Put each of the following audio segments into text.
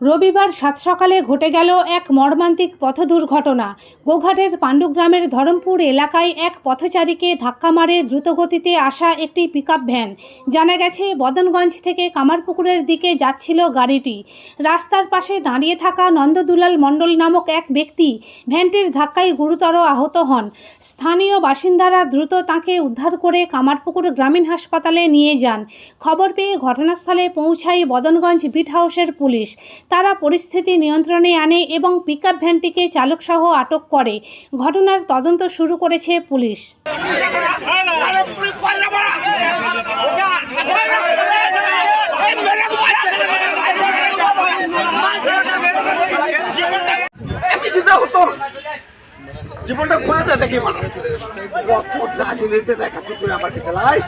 রবিবার সাত সকালে ঘটে গেল এক মর্মান্তিক পথ দুর্ঘটনা গোঘাটের পাণ্ডুগ্রামের ধরমপুর এলাকায় এক পথচারীকে ধাক্কা মারে দ্রুতগতিতে আসা একটি পিকআপ ভ্যান। জানা গেছে, বদনগঞ্জ থেকে কামারপুকুরের দিকে যাচ্ছিল গাড়িটি। রাস্তার পাশে দাঁড়িয়ে থাকা নন্দদুলাল মণ্ডল নামক এক ব্যক্তি ভ্যানটির ধাক্কায় গুরুতর আহত হন। স্থানীয় বাসিন্দারা দ্রুত তাকে উদ্ধার করে কামারপুকুর গ্রামীণ হাসপাতালে নিয়ে যান। খবর পেয়ে ঘটনাস্থলে পৌঁছায় বদনগঞ্জ বিট হাউসের পুলিশ। তারা পরিস্থিতি নিয়ন্ত্রণে আনে এবং পিকআপ ভ্যানটিকে চালকসহ আটক করে। ঘটনার তদন্ত শুরু করেছে পুলিশ। জীবনটা দেখি লাজি তুই আমার লাই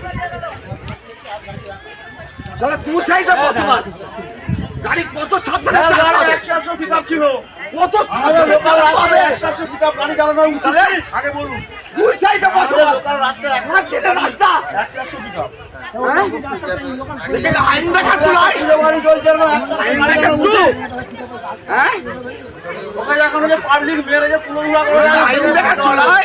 গাড়ি কত সাবধানে চালাতে হবে? কত সাবধানে চালাতে হবে? তাহলে দুই সাইডে বসবাস মাঝখানে রাস্তা। হ্যাঁ? দেখে আইন দেখাচ্ছ লাই আইন দেখাচ্ছ হ্যাঁ? আইন দেখাচ্ছ লাই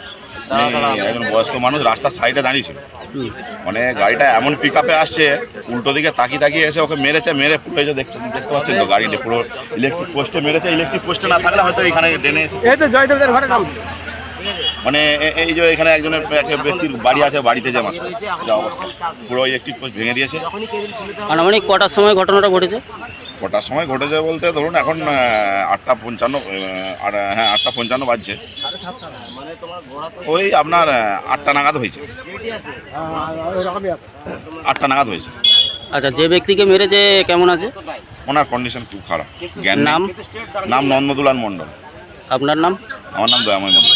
একজন বয়স্ক মানুষ রাস্তার সাইডে দাঁড়িয়েছিল। মানে গাড়িটা এমন পিক আপে আসছে উল্টো দিকে তাকিয়ে তাকিয়ে এসে ওকে মেরেছে মেরে পুরো দেখতে দেখতে পাচ্ছেন তো গাড়িটা পুরো ইলেকট্রিক পোস্টে মেরেছে ইলেকট্রিক পোস্টে না থাকলে হয়তো এখানে ডেনে এই জয়দেবদের ঘরে মানে এই যে এখানে একজনের একটা ব্যক্তির বাড়ি আছে বাড়িতে যে মাত্র। পুরো ইলেকট্রিক পোস্ট ভেঙে দিয়েছে। আনুমানিক কটার সময় ঘটনাটা ঘটেছে? কটার সময় ঘটেছে বলতে ধরুন এখন আটটা পঞ্চান্ন হ্যাঁ আটটা পঞ্চান্ন বাজছে। ওই আপনার আটটা নাগাদ হয়েছে। আটটা নাগাদ হয়েছে। আচ্ছা যে ব্যক্তিকে মেরেছে কেমন আছে? ওনার কন্ডিশন খুব খারাপ। জ্ঞান। নাম? নাম নন্দদুলাল মণ্ডল। আপনার নাম? আমার নাম দয়াময় মণ্ডল।